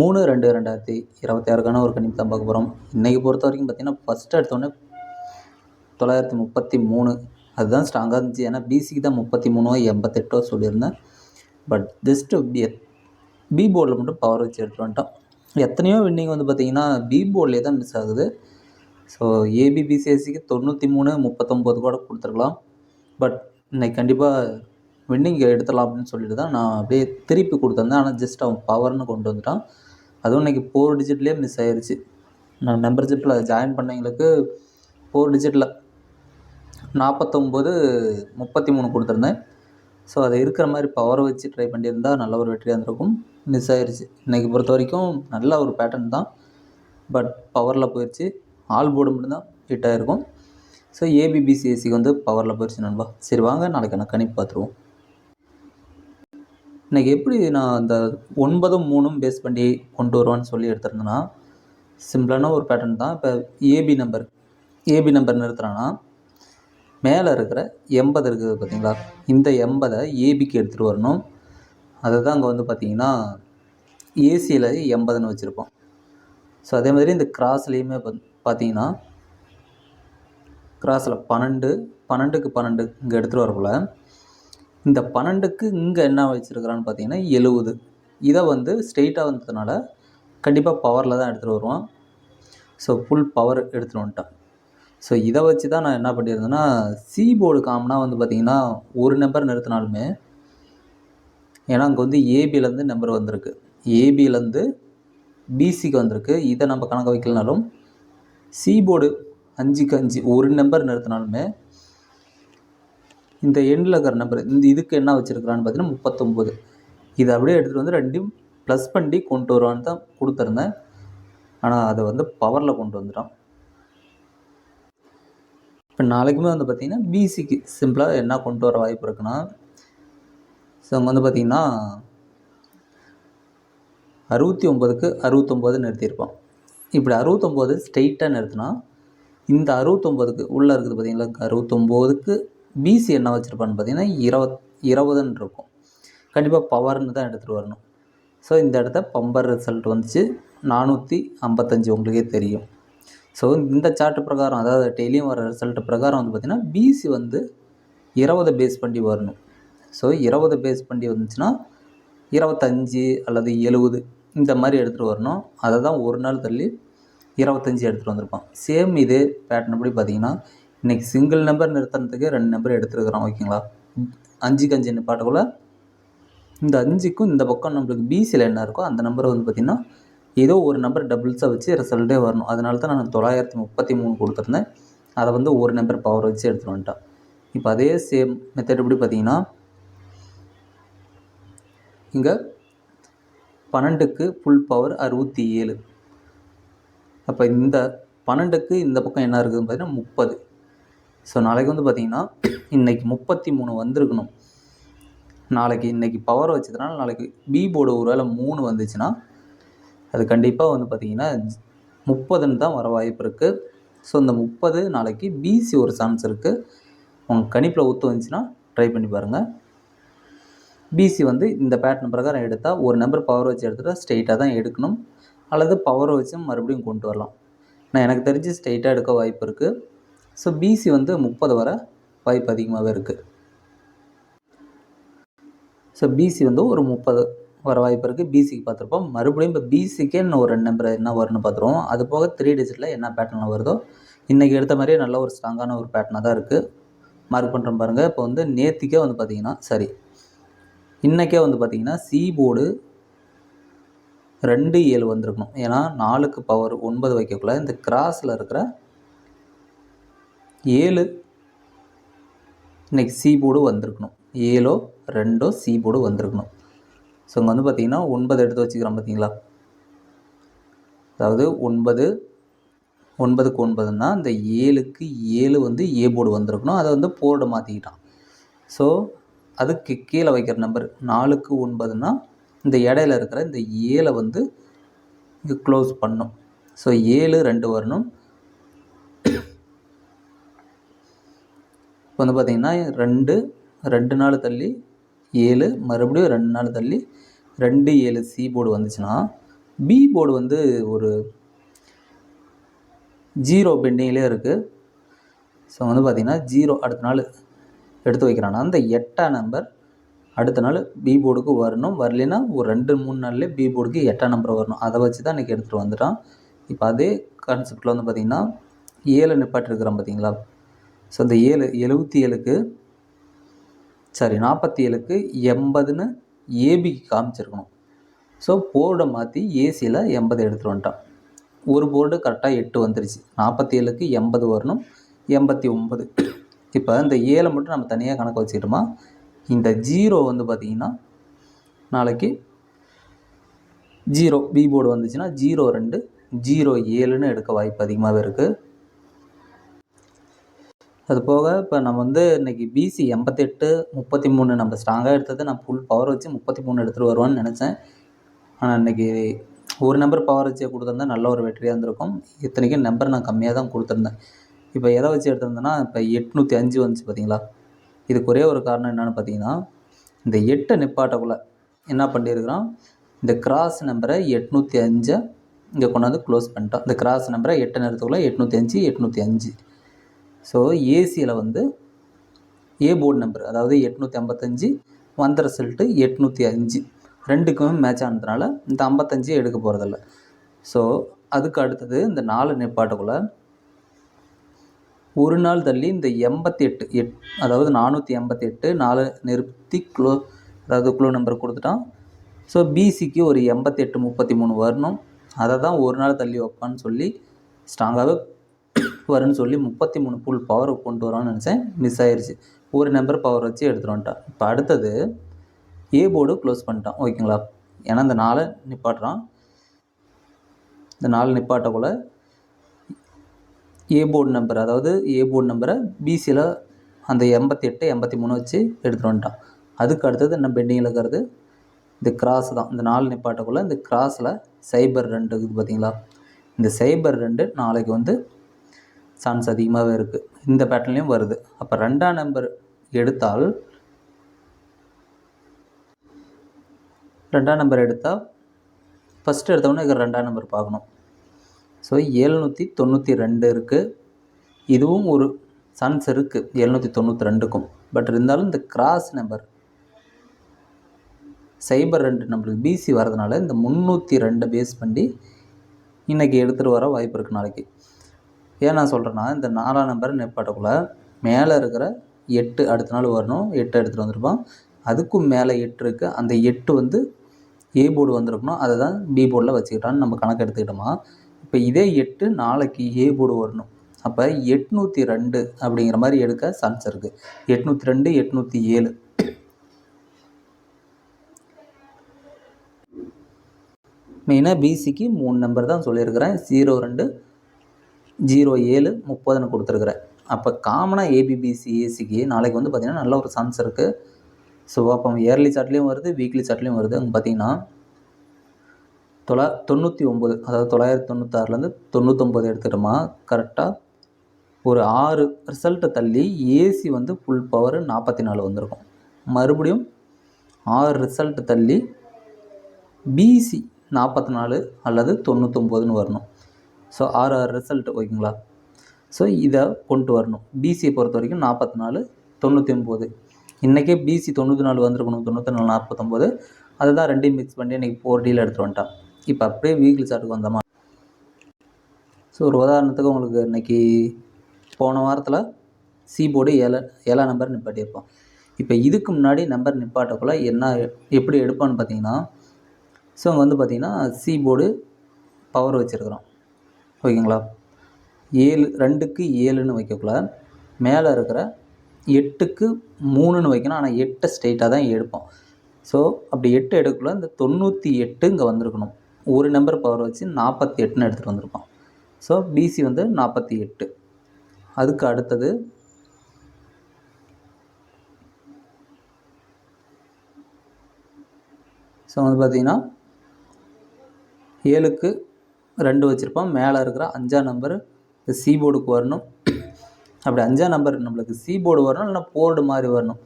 மூணு ரெண்டு ரெண்டாயிரத்தி இருபத்தி ஆறுக்கான ஒரு கணிப்பு தான் பார்க்க போகிறோம் இன்றைக்கி பொறுத்த வரைக்கும் பார்த்தீங்கன்னா ஃபஸ்ட்டு எடுத்தோடனே தொள்ளாயிரத்தி முப்பத்தி மூணு. அதுதான் ஸ்ட்ராங்காக இருந்துச்சு. ஏன்னா பிசிக்கு தான் முப்பத்தி மூணோ எண்பத்தெட்டோ சொல்லியிருந்தேன். பட் ஜஸ்ட்டு பி பி போர்டில் மட்டும் பவர் வச்சு எடுத்துகிட்டு வந்துட்டோம். எத்தனையோ வின்னிங் வந்து பார்த்திங்கன்னா பி போர்ட்லேயே தான் மிஸ் ஆகுது. ஸோ ஏபிபிசிஎஸ்சிக்கு தொண்ணூற்றி மூணு முப்பத்தொம்போது கூட கொடுத்துருக்கலாம். பட் இன்னைக்கு கண்டிப்பாக வின்னிங் எடுத்துடலாம் அப்படின்னு சொல்லிட்டு தான் நான் அப்படியே திருப்பி கொடுத்துருந்தேன். ஆனால் ஜஸ்ட் அவன் பவர்னு கொண்டு வந்துட்டான். அதுவும் இன்றைக்கி ஃபோர் டிஜிட்லேயே மிஸ் ஆயிடுச்சு நான் மெம்பர்ஷிப்பில் ஜாயின் பண்ணவங்களுக்கு ஃபோர் டிஜிட்டில் நாற்பத்தொம்போது முப்பத்தி மூணு கொடுத்துருந்தேன். ஸோ அதை இருக்கிற மாதிரி பவரை வச்சு ட்ரை பண்ணியிருந்தா நல்ல ஒரு வெற்றியாக இருந்திருக்கும். மிஸ் ஆயிடுச்சு இன்றைக்கி பொறுத்த வரைக்கும் நல்ல ஒரு பேட்டர்ன் தான். பட் பவரில் போயிடுச்சு ஆல் போர்டு மட்டும்தான் ஹிட் ஆகிருக்கும் ஸோ ஏபிபிசிஎஸ்சிக்கு வந்து பவரில் போயிடுச்சு நண்பா. சரி வாங்க. நாளைக்கு நான் கணிப்பு பார்த்துருவோம். இன்றைக்கி எப்படி நான் அந்த ஒன்பதும் மூணும் பேஸ் பண்ணி கொண்டு வருவான்னு சொல்லி எடுத்திருந்தேன்னா சிம்பிளான ஒரு பேட்டர்ன் தான். இப்போ ஏபி நம்பர் ஏபி நம்பர் நிறுத்துறான்னா மேலே இருக்கிற எண்பது இருக்குது பார்த்தீங்களா இந்த எண்பதை ஏபிக்கு எடுத்துகிட்டு வரணும். அதை தான் அங்கே வந்து பார்த்தீங்கன்னா ஏசியில் எண்பதுன்னு வச்சுருப்போம். ஸோ அதே மாதிரி இந்த கிராஸ்லேயுமே பார்த்தீங்கன்னா கிராஸில் பன்னெண்டு பன்னெண்டுக்கு பன்னெண்டு இங்கே எடுத்துகிட்டு வரக்குள்ள இந்த பன்னெண்டுக்கு இங்கே என்ன வச்சுருக்கிறான்னு பார்த்தீங்கன்னா எழுபது இதை வந்து ஸ்ட்ரெயிட்டாக வந்ததுனால கண்டிப்பாக பவரில் தான் எடுத்துகிட்டு வருவான். ஸோ ஃபுல் பவர் எடுத்துகிட்டு வந்துட்டான். ஸோ இதை வச்சு தான் நான் என்ன பண்ணியிருந்தேன்னா சி போர்டு காமனாக வந்து பார்த்திங்கன்னா ஒரு நம்பர் நிறுத்தினாலுமே ஏன்னா அங்கே வந்து ஏபிலேருந்து நம்பர் வந்திருக்கு. ஏபிலேருந்து பிசிக்கு வந்திருக்கு. இதை நம்ம கணக்கு வைக்கலனாலும் சி போர்டு அஞ்சுக்கு அஞ்சு ஒரு நம்பர் நிறுத்தினாலுமே இந்த எண்டில் இருக்கிற நம்பர் இந்த இதுக்கு என்ன வச்சுருக்கிறான்னு பார்த்தீங்கன்னா முப்பத்தொம்போது இதை அப்படியே எடுத்துகிட்டு வந்து ரெண்டையும் ப்ளஸ் பண்ணி கொண்டு வருவான்னு தான் கொடுத்துருந்தேன். ஆனால் அதை வந்து பவரில் கொண்டு வந்துட்டான். இப்போ நாளைக்குமே வந்து பார்த்திங்கன்னா பிசிக்கு சிம்பிளாக என்ன கொண்டு வர வாய்ப்பு இருக்குன்னா ஸோ அங்கே வந்து பார்த்திங்கன்னா அறுபத்தி ஒம்பதுக்கு அறுபத்தொம்போது நிறுத்தியிருப்பான். இப்படி அறுபத்தொம்போது ஸ்ட்ரெயிட்டாக நிறுத்தினா இந்த அறுபத்தொம்போதுக்கு உள்ளே இருக்குது பார்த்தீங்களா? அறுபத்தொம்போதுக்கு பிசி என்ன வச்சுருப்பான்னு பார்த்தீங்கன்னா இருபத் இருபதுன்னு இருக்கும். கண்டிப்பாக பவர்னு தான் எடுத்துகிட்டு வரணும். ஸோ இந்த இடத்த பம்பர் ரிசல்ட் வந்துச்சு. நானூற்றி ஐம்பத்தஞ்சு உங்களுக்கே தெரியும். ஸோ இந்த சார்ட் பிரகாரம் அதாவது டெய்லியும் வர ரிசல்ட் பிரகாரம் வந்து பார்த்திங்கன்னா பிசி வந்து இருபது பேஸ் பண்ணி வரணும். ஸோ இருபது பேஸ் பண்ணி வந்துச்சுன்னா இருபத்தஞ்சி அல்லது எழுபது இந்த மாதிரி எடுத்துகிட்டு வரணும். அதை தான் ஒரு நாள் தள்ளி இருபத்தஞ்சி எடுத்துகிட்டு வந்திருப்பான். சேம் இதே பேட்டர்ன் படி பார்த்தீங்கன்னா இன்றைக்கி சிங்கிள் நம்பர் நிறுத்தினதுக்கு ரெண்டு நம்பர் எடுத்துருக்குறோம் ஓகேங்களா அஞ்சுக்கு அஞ்சு நிப்பாட்டக்குள்ள இந்த அஞ்சுக்கும் இந்த பக்கம் நம்மளுக்கு பிசியில் என்ன இருக்கோ அந்த நம்பரை வந்து பார்த்திங்கன்னா ஏதோ ஒரு நம்பர் டபுள்ஸாக வச்சு ரிசல்ட்டே வரணும். அதனால தான் நான் தொள்ளாயிரத்தி முப்பத்தி மூணு கொடுத்துருந்தேன். அதை வந்து ஒரு நம்பர் பவர் வச்சு எடுத்துகிட்டு வந்துட்டான். இப்போ அதே சேம் மெத்தட் எப்படி பார்த்தீங்கன்னா இங்கே பன்னெண்டுக்கு ஃபுல் பவர் அறுபத்தி ஏழு. அப்போ இந்த பன்னெண்டுக்கு இந்த பக்கம் என்ன இருக்குதுன்னு பார்த்தீங்கன்னா முப்பது. ஸோ நாளைக்கு வந்து பார்த்திங்கன்னா இன்றைக்கி முப்பத்தி மூணு வந்திருக்கணும். நாளைக்கு இன்றைக்கி பவர் வச்சதுனால நாளைக்கு பி போர்டு ஒரு வேளை மூணு வந்துச்சுன்னா அது கண்டிப்பாக வந்து பார்த்திங்கன்னா முப்பதுன்னு தான் வர வாய்ப்பு இருக்குது ஸோ இந்த முப்பது நாளைக்கு பிசி ஒரு சான்ஸ் இருக்குது உங்கள் கணிப்பில் ஒத்து வந்துச்சுன்னா ட்ரை பண்ணி பாருங்கள் பிசி வந்து இந்த பேட்டர்ன் பிரகாரம் எடுத்தால் ஒரு நம்பர் பவர் வச்சு எடுத்துகிட்டா ஸ்ட்ரெயிட்டாக தான் எடுக்கணும். அல்லது பவர் வச்சு மறுபடியும் கொண்டு வரலாம். நான் எனக்கு தெரிஞ்சு ஸ்ட்ரெயிட்டாக எடுக்க வாய்ப்பு இருக்குது ஸோ பிசி வந்து முப்பது வர வாய்ப்பு அதிகமாகவே இருக்குது ஸோ பிசி வந்து ஒரு முப்பது வர வாய்ப்பு இருக்குது பிசிக்கு பார்த்துருப்போம். மறுபடியும் இப்போ பிசிக்கே இன்னும் ஒரு ரெண்டு நம்பர் என்ன வரும்னு பார்த்துருவோம். அது போக த்ரீ டிஜிட்டில் என்ன பேட்டர்னில் வருதோ இன்றைக்கி எடுத்த மாதிரியே நல்ல ஒரு ஸ்ட்ராங்கான ஒரு பேட்டர்னாக தான் இருக்குது மார்க் பண்ணுறோம் பாருங்கள் இப்போ வந்து நேத்திக்கே வந்து பார்த்திங்கன்னா சரி இன்றைக்கே வந்து பார்த்திங்கன்னா சி போர்டு ரெண்டு ஏழு வந்திருக்கணும். ஏன்னா நாலுக்கு பவர் ஒன்பது வைக்கக்குள்ள இந்த கிராஸில் இருக்கிற ஏழு. இன்றைக்கி சி போர்டு வந்திருக்கணும். ஏழோ ரெண்டோ சி போர்டு வந்திருக்கணும். ஸோ இங்கே வந்து பார்த்திங்கன்னா ஒன்பது எடுத்து வச்சுக்கிறோம் பார்த்தீங்களா அதாவது ஒன்பது ஒன்பதுக்கு ஒன்பதுன்னா இந்த ஏழுக்கு ஏழு வந்து ஏ போர்டு வந்திருக்கணும். அதை வந்து போர்டை மாற்றிக்கிட்டான் ஸோ அதுக்கு கீழே வைக்கிற நம்பர் நாலுக்கு ஒன்பதுன்னா இந்த இடையில இருக்கிற இந்த ஏழை வந்து இங்கே க்ளோஸ் பண்ணும். ஸோ ஏழு ரெண்டு வரணும். இப்போ வந்து பார்த்திங்கன்னா ரெண்டு ரெண்டு நாள் தள்ளி ஏழு மறுபடியும் ரெண்டு நாள் தள்ளி ரெண்டு ஏழு சி போர்டு வந்துச்சுன்னா பி போர்டு வந்து ஒரு ஜீரோ பெண்டிங்லேயே இருக்குது ஸோ வந்து பார்த்திங்கன்னா ஜீரோ அடுத்த நாள் எடுத்து வைக்கிறான்னா அந்த எட்டாம் நம்பர் அடுத்த நாள் பி போர்டுக்கு வரணும். வரலைன்னா ஒரு ரெண்டு மூணு நாள்லேயே பி போர்டுக்கு எட்டாம் நம்பர் வரணும். அதை வச்சு தான் இன்றைக்கி எடுத்துகிட்டு வந்துட்டான். இப்போ அதே கான்செப்டில் வந்து பார்த்திங்கன்னா ஏழு நிப்பாட்டிருக்கிறோம் பார்த்தீங்களா? ஸோ அந்த ஏழு எழுபத்தி ஏழுக்கு சாரி நாற்பத்தி ஏழுக்கு எண்பதுன்னு ஏபிக்கு காமிச்சிருக்கணும். ஸோ போர்டை மாற்றி ஏசியில் எண்பது எடுத்துகிட்டு வந்துட்டான். ஒரு போர்டு கரெக்டாக எட்டு வந்துருச்சு. நாற்பத்தி ஏழுக்கு எண்பது வரணும். எண்பத்தி ஒம்பது இப்போ இந்த ஏழை மட்டும் நம்ம தனியாக கணக்கு வச்சுக்கிட்டோமா? இந்த ஜீரோ வந்து பார்த்திங்கன்னா நாளைக்கு ஜீரோ பி போர்டு வந்துச்சுன்னா ஜீரோ ரெண்டு ஜீரோ ஏழுன்னு எடுக்க வாய்ப்பு அதிகமாகவே இருக்குது அது போக இப்போ நம்ம வந்து இன்றைக்கி பிசி எண்பத்தெட்டு முப்பத்தி மூணு நம்ம ஸ்ட்ராங்காக எடுத்தது நான் ஃபுல் பவர் வச்சு முப்பத்தி மூணு எடுத்துகிட்டு வருவான்னு நினச்சேன். ஆனால் இன்றைக்கி ஒரு நம்பர் பவர் வச்சு கொடுத்துருந்தா நல்ல ஒரு வெற்றியாக இருந்திருக்கும். இத்தனைக்கும் நம்பர் நான் கம்மியாக தான் கொடுத்துருந்தேன். இப்போ எதை வச்சு எடுத்திருந்தேன்னா இப்போ எட்நூற்றி அஞ்சு வந்துச்சு பார்த்தீங்களா இதுக்கு ஒரே ஒரு காரணம் என்னென்னு பார்த்தீங்கன்னா இந்த எட்டை நிப்பாட்டக்குள்ளே என்ன பண்ணியிருக்கிறான் இந்த கிராஸ் நம்பரை எட்நூற்றி அஞ்சை இங்கே கொண்டாந்து க்ளோஸ் பண்ணிட்டோம். இந்த கிராஸ் நம்பரை எட்டு நேரத்துக்குள்ளே எட்நூற்றி அஞ்சு எட்நூற்றி அஞ்சு. ஸோ ஏசியில் வந்து ஏ போர்டு நம்பர் அதாவது எட்நூற்றி ஐம்பத்தஞ்சு வந்த ரிசல்ட்டு எட்நூற்றி அஞ்சு ரெண்டுக்குமே மேட்ச் ஆனதுனால இந்த ஐம்பத்தஞ்சு எடுக்க போகிறதில்ல ஸோ அதுக்கு அடுத்தது இந்த நாலு நிப்பாட்டுக்குள்ளே ஒரு நாள் தள்ளி இந்த எண்பத்தி எட்டு எட் அதாவது நானூற்றி எண்பத்தி எட்டு நாலு நிறுத்தி குளோ அதாவது குளோ நம்பர் கொடுத்துட்டான் ஸோ பிசிக்கு ஒரு எண்பத்தி எட்டு முப்பத்தி மூணு வரணும். அதை தான் ஒரு நாள் தள்ளி வைப்பான்னு சொல்லி ஸ்ட்ராங்காகவே வரும்னு சொல்லி முப்பத்தி மூணு ஃபுல் பவர் கொண்டு வரான்னு நினச்சேன். மிஸ் ஆயிடுச்சு ஒரு நம்பர் பவர் வச்சு எடுத்துகிட்டு வந்துட்டான். இப்போ அடுத்தது ஏ போர்டு க்ளோஸ் பண்ணிட்டான். ஓகேங்களா ஏன்னா இந்த நாளை நிப்பாட்டுறான். இந்த நாலு நிப்பாட்டக்குள்ள ஏ போர்டு நம்பர் அதாவது ஏ போர்டு நம்பரை பிசியில் அந்த எண்பத்தி எட்டு எண்பத்தி மூணு வச்சு எடுத்துகிட்டு வந்துட்டான். அதுக்கு அடுத்தது என்ன பெண்டிங்கில் இருக்கிறது? இந்த கிராஸ் தான். இந்த நாலு நிப்பாட்டக்குள்ளே இந்த கிராஸில் சைபர் ரெண்டு இருக்குது பார்த்தீங்களா இந்த சைபர் ரெண்டு நாளைக்கு வந்து சான்ஸ் அதிகமாகவே இருக்குது இந்த பேட்டர்ன்லேயும் வருது. அப்போ ரெண்டாம் நம்பர் எடுத்தால் ரெண்டாம் நம்பர் எடுத்தால் ஃபஸ்ட்டு எடுத்தவொடனே இது ரெண்டாம் நம்பர் பார்க்கணும். ஸோ எழுநூற்றி தொண்ணூற்றி ரெண்டு இருக்குது இதுவும் ஒரு சான்ஸ் இருக்குது எழுநூற்றி தொண்ணூற்றி ரெண்டுக்கும். பட் இருந்தாலும் இந்த கிராஸ் நம்பர் சைபர் ரெண்டு நம்மளுக்கு பிசி வரதுனால இந்த முந்நூற்றி ரெண்டை பேஸ் பண்ணி இன்றைக்கி எடுத்துகிட்டு வர வாய்ப்பு இருக்குது நாளைக்கு. ஏன் நான் சொல்கிறேன்னா இந்த நாலாம் நம்பர் நெப்பாட்டக்குள்ளே மேலே இருக்கிற எட்டு அடுத்த நாள் வரணும். எட்டு எடுத்துகிட்டு வந்திருப்பான். அதுக்கும் மேலே எட்டு இருக்குது அந்த எட்டு வந்து ஏ போர்டு வந்திருக்கணும். அதை தான் பி போர்டில் வச்சுக்கிட்டான்னு நம்ம கணக்கு எடுத்துக்கிட்டோமா? இப்போ இதே எட்டு நாளைக்கு ஏ போர்டு வரணும். அப்போ எட்நூற்றி ரெண்டு அப்படிங்கிற மாதிரி எடுக்க சான்ஸ் இருக்குது எட்நூற்றி ரெண்டு எட்நூற்றி ஏழு. மெயினாக பிசிக்கு மூணு நம்பர் தான் சொல்லியிருக்கிறேன். ஜீரோ ரெண்டு ஜீரோ ஏழு முப்பதுன்னு கொடுத்துருக்குறேன். அப்போ காமனாக ஏபிபிசி ஏசிக்கு நாளைக்கு வந்து பார்த்திங்கன்னா நல்ல ஒரு சான்ஸ் இருக்குது ஸோ அப்போ இயர்லி சார்ட்லேயும் வருது வீக்லி சார்ட்லேயும் வருது. அங்கே பார்த்தீங்கன்னா தொள்ளா தொண்ணூற்றி ஒம்பது அதாவது தொள்ளாயிரத்தி தொண்ணூத்தாறுலேருந்து தொண்ணூற்றொம்பது எடுத்துட்டோமா? கரெக்டாக ஒரு ஆறு ரிசல்ட்டை தள்ளி ஏசி வந்து ஃபுல் பவர் நாற்பத்தி நாலு வந்திருக்கும். மறுபடியும் ஆறு ரிசல்ட்டு தள்ளி பிசி நாற்பத்தி நாலு அல்லது தொண்ணூத்தொம்பதுன்னு வரணும். ஸோ ஆறு ஆறு ரிசல்ட் ஓகேங்களா ஸோ இதை கொண்டு வரணும். பிசியை பொறுத்த வரைக்கும் நாற்பத்தி நாலு தொண்ணூற்றி ஒம்பது இன்றைக்கே பிசி தொண்ணூற்றி நாலு வந்திருக்கணும். தொண்ணூற்றி நாலு நாற்பத்தொம்போது. அதை தான் ரெண்டையும் மிக்ஸ் பண்ணி இன்றைக்கி ஃபோர் டீல் எடுத்துகிட்டு வந்துட்டான். இப்போ அப்படியே வீக்லி சார்ட்டுக்கு வந்தோமா? ஸோ ஒரு உதாரணத்துக்கு உங்களுக்கு இன்றைக்கி போன வாரத்தில் சி போர்டு ஏழை ஏழாம் நம்பர் நிப்பாட்டியிருப்போம். இப்போ இதுக்கு முன்னாடி நம்பர் நிப்பாட்டக்குள்ள என்ன எப்படி எடுப்பான்னு பார்த்தீங்கன்னா ஸோ அங்கே வந்து பார்த்திங்கன்னா சி போர்டு பவர் வச்சுருக்குறோம். ஓகேங்களா? ஏழு ரெண்டுக்கு ஏழுன்னு வைக்கக்குள்ள மேலே இருக்கிற எட்டுக்கு மூணுன்னு வைக்கணும். ஆனால் எட்டை ஸ்ட்ரெயிட்டாக தான் எடுப்போம். ஸோ அப்படி எட்டு எடுக்கக்குள்ள இந்த தொண்ணூற்றி எட்டு இங்கே வந்திருக்கணும். ஒரு நம்பர் பவர் வச்சு நாற்பத்தி எட்டுன்னு எடுத்துகிட்டு வந்திருப்பான் ஸோ பிசி வந்து நாற்பத்தி எட்டு. அதுக்கு அடுத்தது ஸோ வந்து பார்த்திங்கன்னா ஏழுக்கு ரெண்டு வச்சுருப்போம். மேலே இருக்கிற அஞ்சாம் நம்பர் சி போர்டுக்கு வரணும். அப்படி அஞ்சாம் நம்பர் நம்மளுக்கு சி போர்டு வரணும் இல்லைனா போர்டு மாதிரி வரணும்.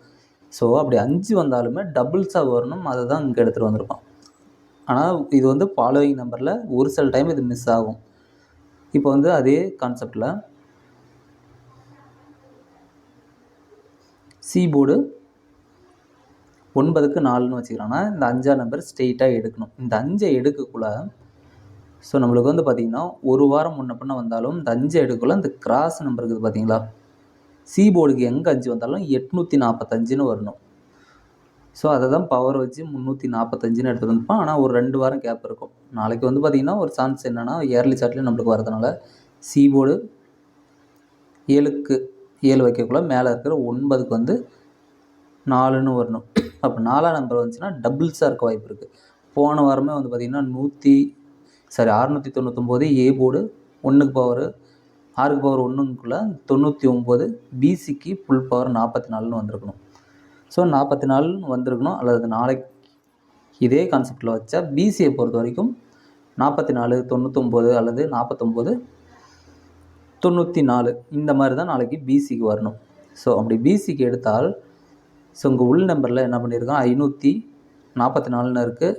ஸோ அப்படி அஞ்சு வந்தாலுமே டபுள்ஸாக வரணும். அதை தான் இங்கே எடுத்துகிட்டு வந்திருப்பான் ஆனால் இது வந்து ஃபாலோவிங் நம்பரில் ஒரு சில டைம் இது மிஸ் ஆகும். இப்போ வந்து அதே கான்செப்டில் சி போர்டு ஒன்பதுக்கு நாலுன்னு வச்சுக்கிறோன்னா இந்த அஞ்சாம் நம்பர் ஸ்ட்ரெயிட்டாக எடுக்கணும். இந்த அஞ்சை எடுக்கக்குள்ள ஸோ நம்மளுக்கு வந்து பார்த்திங்கன்னா ஒரு வாரம் முன்ன பின்ன வந்தாலும் இந்த அஞ்சு எடுக்கக்குள்ள இந்த கிராஸ் நம்பர் இருக்குது பார்த்தீங்களா சி போர்டுக்கு எங்கே அஞ்சு வந்தாலும் எட்நூற்றி நாற்பத்தஞ்சுன்னு வரணும். ஸோ அதை தான் பவர் வச்சு முந்நூற்றி நாற்பத்தஞ்சுன்னு எடுத்துகிட்டு வந்துப்போம் ஆனால் ஒரு ரெண்டு வாரம் கேப் இருக்கும். நாளைக்கு வந்து பார்த்திங்கன்னா ஒரு சான்ஸ் என்னென்னா இயர்லி சார்ட்லேயும் நம்மளுக்கு வரதுனால சி போர்டு ஏழுக்கு ஏழு வைக்கக்குள்ள மேலே இருக்கிற ஒன்பதுக்கு வந்து நாலுன்னு வரணும். அப்போ நாலாம் நம்பர் வந்துச்சுன்னா டபுள்ஸாக இருக்க வாய்ப்பு இருக்குது போன வாரமே வந்து பார்த்திங்கன்னா நூற்றி சாரி அறநூற்றி தொண்ணூத்தொம்போது ஏ போர்டு ஒன்றுக்கு பவர் ஆறுக்கு பவர் ஒன்றுக்குள்ளே தொண்ணூற்றி ஒம்பது பிசிக்கு ஃபுல் பவர் நாற்பத்தி நாலுன்னு வந்திருக்கணும். ஸோ நாற்பத்தி நாலுன்னு வந்திருக்கணும் அல்லது நாளைக்கு இதே கான்செப்டில் வச்சா பிசியை பொறுத்த வரைக்கும் நாற்பத்தி நாலு தொண்ணூத்தொம்பது அல்லது நாற்பத்தொம்போது தொண்ணூற்றி நாலு இந்த மாதிரி தான் நாளைக்கு பிசிக்கு வரணும். ஸோ அப்படி பிசிக்கு எடுத்தால் ஸோ உங்கள் உள் நம்பரில் என்ன பண்ணியிருக்கோம் ஐநூற்றி நாற்பத்தி நாலுன்னு இருக்குது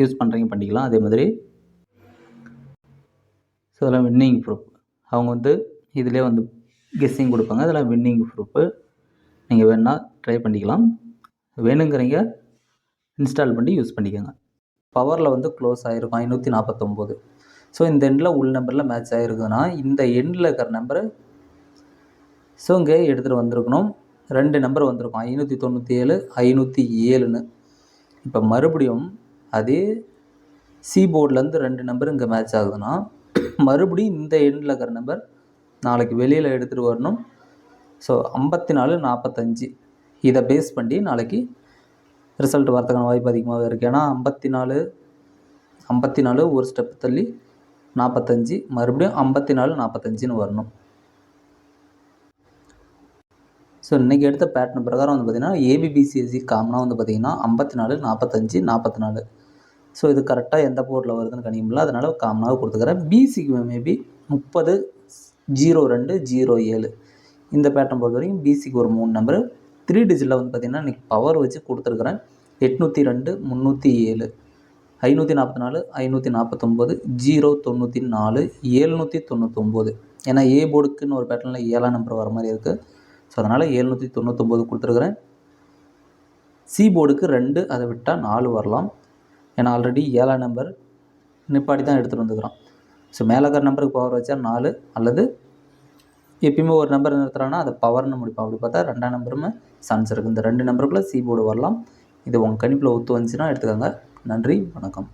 யூஸ் பண்ணுறீங்க பண்ணிக்கலாம். அதே மாதிரி ஸோ அதெல்லாம் வின்னிங் ப்ரூஃப் அவங்க வந்து இதிலே வந்து கெஸ்ஸிங் கொடுப்பாங்க. அதெல்லாம் வின்னிங் ப்ரூஃபு நீங்கள் வேணால் ட்ரை பண்ணிக்கலாம். வேணுங்கிறீங்க இன்ஸ்டால் பண்ணி யூஸ் பண்ணிக்கோங்க. பவரில் வந்து க்ளோஸ் ஆகிருக்கும் ஐநூற்றி நாற்பத்தொம்போது ஸோ இந்த எண்ணில் உள் நம்பரில் மேட்ச் ஆகிருக்குன்னா இந்த எண்ணில் இருக்கிற நம்பரு ஸோ இங்கே எடுத்துகிட்டு வந்திருக்கணும். ரெண்டு நம்பர் வந்திருக்கும் ஐநூற்றி தொண்ணூற்றி ஏழு ஐநூற்றி ஏழுன்னு. இப்போ மறுபடியும் அதே சி போர்ட்லேருந்து ரெண்டு நம்பர் இங்கே மேட்ச் ஆகுதுன்னா மறுபடியும் இந்த எண்டில் இருக்கிற நம்பர் நாளைக்கு வெளியில் எடுத்துகிட்டு வரணும். ஸோ ஐம்பத்தி நாலு நாற்பத்தஞ்சு இதை பேஸ் பண்ணி நாளைக்கு ரிசல்ட் வரதுக்கான வாய்ப்பு அதிகமாகவே இருக்குது ஏன்னா ஐம்பத்தி நாலு ஐம்பத்தி நாலு ஒரு ஸ்டெப் தள்ளி நாற்பத்தஞ்சு மறுபடியும் ஐம்பத்தி நாலு நாற்பத்தஞ்சுன்னு வரணும். ஸோ இன்றைக்கி எடுத்த பேட்டர்ன் பிரகாரம் வந்து பார்த்திங்கன்னா ஏபிபிசிஎஸ்சி காமனாக வந்து பார்த்திங்கன்னா ஐம்பத்தி நாலு நாற்பத்தஞ்சு நாற்பத்தி நாலு. ஸோ இது கரெக்டாக எந்த போர்டில் வருதுன்னு கணிக்கும்ல அதனால் காமனாக கொடுத்துக்கிறேன். பிசிக்கு மேபி முப்பது ஜீரோ ரெண்டு ஜீரோ ஏழு. இந்த பேட்டர்ன் பொறுத்த வரைக்கும் பிசிக்கு ஒரு மூணு நம்பரு த்ரீ டிஜிட்டில் வந்து பார்த்திங்கன்னா இன்றைக்கி பவர் வச்சு கொடுத்துருக்குறேன். எட்நூற்றி ரெண்டு முந்நூற்றி ஏழு. ஐநூற்றி நாற்பத்தி நாலு ஐநூற்றி நாற்பத்தொம்போது ஜீரோ தொண்ணூற்றி நாலு ஏழ்நூற்றி தொண்ணூத்தொம்போது. ஏன்னா ஏ போர்டுக்குன்னு ஒரு பேட்டர்னில் ஏழாம் நம்பர் வர மாதிரி இருக்குது ஸோ அதனால் ஏழ்நூற்றி தொண்ணூத்தொம்போது கொடுத்துருக்குறேன். சி போர்டுக்கு ரெண்டு அதை விட்டால் நாலு வரலாம். ஏன்னா ஆல்ரெடி ஏழாம் நம்பர் நிப்பாடி தான் எடுத்துகிட்டு வந்துக்கிறோம் ஸோ மேலக்கார நம்பருக்கு பவர் வச்சா நாலு அல்லது எப்பயுமே ஒரு நம்பர் நிறுத்துறான்னா அதை பவர்னு முடிப்போம். அப்படி பார்த்தா ரெண்டாம் நம்பருமே சான்ஸ் இருக்குது இந்த ரெண்டு நம்பருக்குள்ளே சி போர்டு வரலாம். இது உங்கள் கணிப்பில் ஒத்து வந்துச்சுன்னா எடுத்துக்கோங்க. நன்றி வணக்கம்.